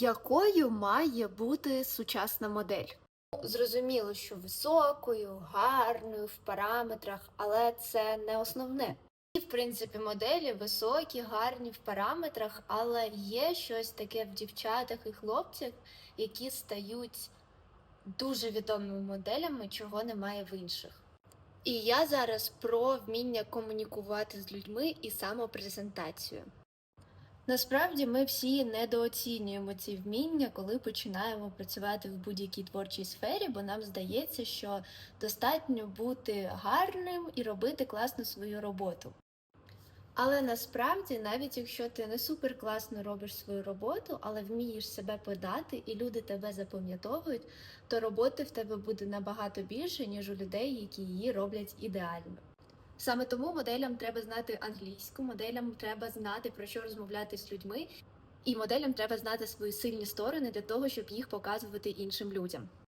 Якою має бути сучасна модель? Зрозуміло, що високою, гарною в параметрах, але це не основне. І, в принципі, моделі високі, гарні в параметрах, але є щось таке в дівчатах і хлопцях, які стають дуже відомими моделями, чого немає в інших. І я зараз про вміння комунікувати з людьми і самопрезентацію. Насправді ми всі недооцінюємо ці вміння, коли починаємо працювати в будь-якій творчій сфері, бо нам здається, що достатньо бути гарним і робити класно свою роботу. Але насправді, навіть якщо ти не супер класно робиш свою роботу, але вмієш себе подати і люди тебе запам'ятовують, то роботи в тебе буде набагато більше, ніж у людей, які її роблять ідеально. Саме тому моделям треба знати англійську, моделям треба знати про що розмовляти з людьми, і моделям треба знати свої сильні сторони для того, щоб їх показувати іншим людям.